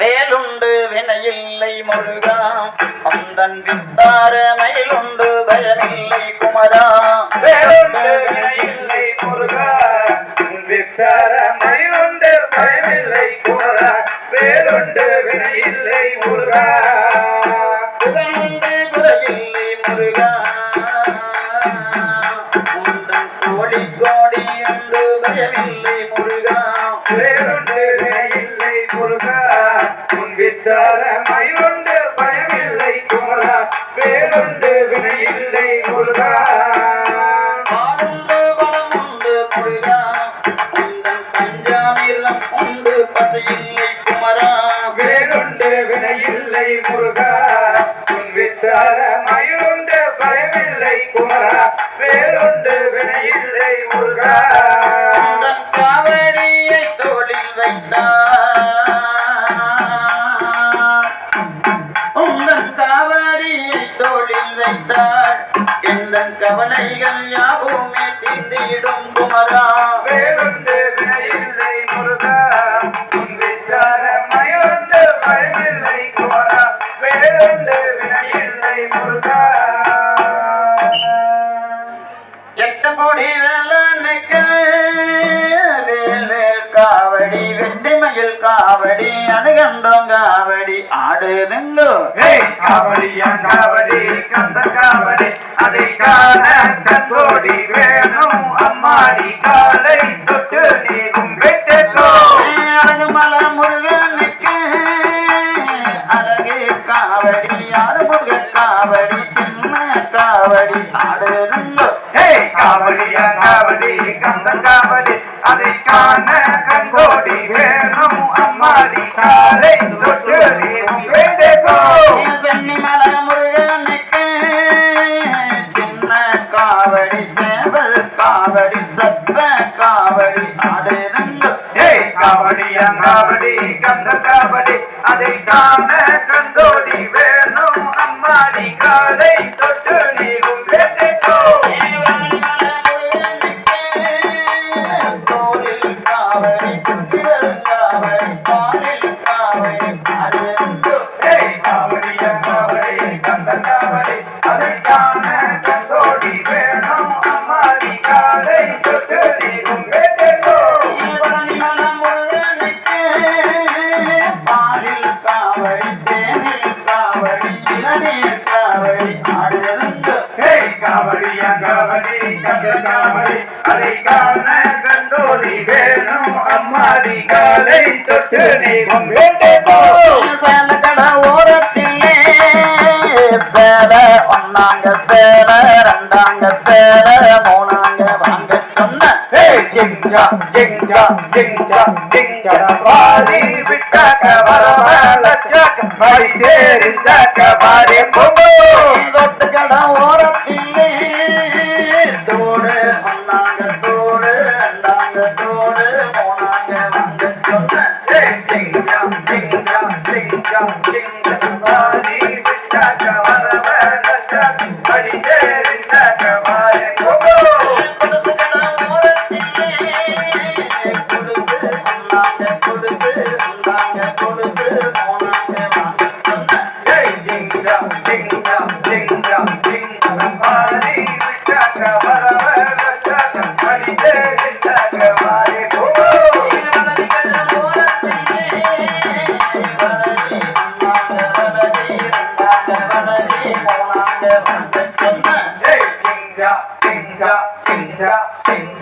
வேலுண்டு வினையில்லை முருகா. அந்தன் வித்தார மயிலுண்டு பயமில்லை குமரா. வேலுண்டு வினையில்லை முருகா. விசார மயிலுண்டு பயமில்லை குமரா. வேலுண்டு வினையில்லை முருகா. புகழுண்டு குறையில்லை முருகா. உந்தன் கோடி கோடி உண்டு பயமில்லை உண்டு பசையில்லை குமரா. வேலுண்டு வினையில்லை முருகா. உன் விசார மயிலுண்டு பயமில்லை குமரா. வேலுண்டு வினையில்லை முருகா. காவடியை தோளில் வைத்தார். உந்தன் காவடியை தோளில் வைத்தார். எந்தன் கவலைகள் யாவுமே தீர்ந்திடும் குமரா. வேலுண்டு ஆடுதுங்கோ? காவடியா காவடி கந்த காவடி அதை காண கண்கோடி வேணும். அம்மாடி காலை தொட்டு நீரும் வெட்டோ அழகுமல முருகனுக்கு அழகு காவடி அறுமுக காவடி சின்ன காவடி. ஆடுதுங்கோ? காவடியா காவடி கந்த காவடி அதை காண கண்கோடி வேணும். அம்மாடி காலை தொட்டு நீரும் வெட்டோ சென்னிமல முருகனுக்கு சின்ன காவடி சேவல் காவடி சத்த காவடி கந்த அதை காண கண்டோடி வேணும். அம்மாடி காலை தொட்டு நீரும் கந்த காவடி அதை காண கண்டோடி வேணும் அம்மாடி காலை தொட்டு ஒன்னாங்க ரெண்டாங்க சேல மூணாங்க வாங்க சொன்ன. ஏய் ஜிங்கா ஜிங்கா ஜிங்கா விட்டாக்க தேரிஞ்சாக்க ஒன்னாங்க தோடு ரெண்டாங்க தோடு மூணாங்க வாங்க சொன்ன ஏய் ஜிங்கா ஜிங்கா ஜிங்கா సింజ సింజ సింజ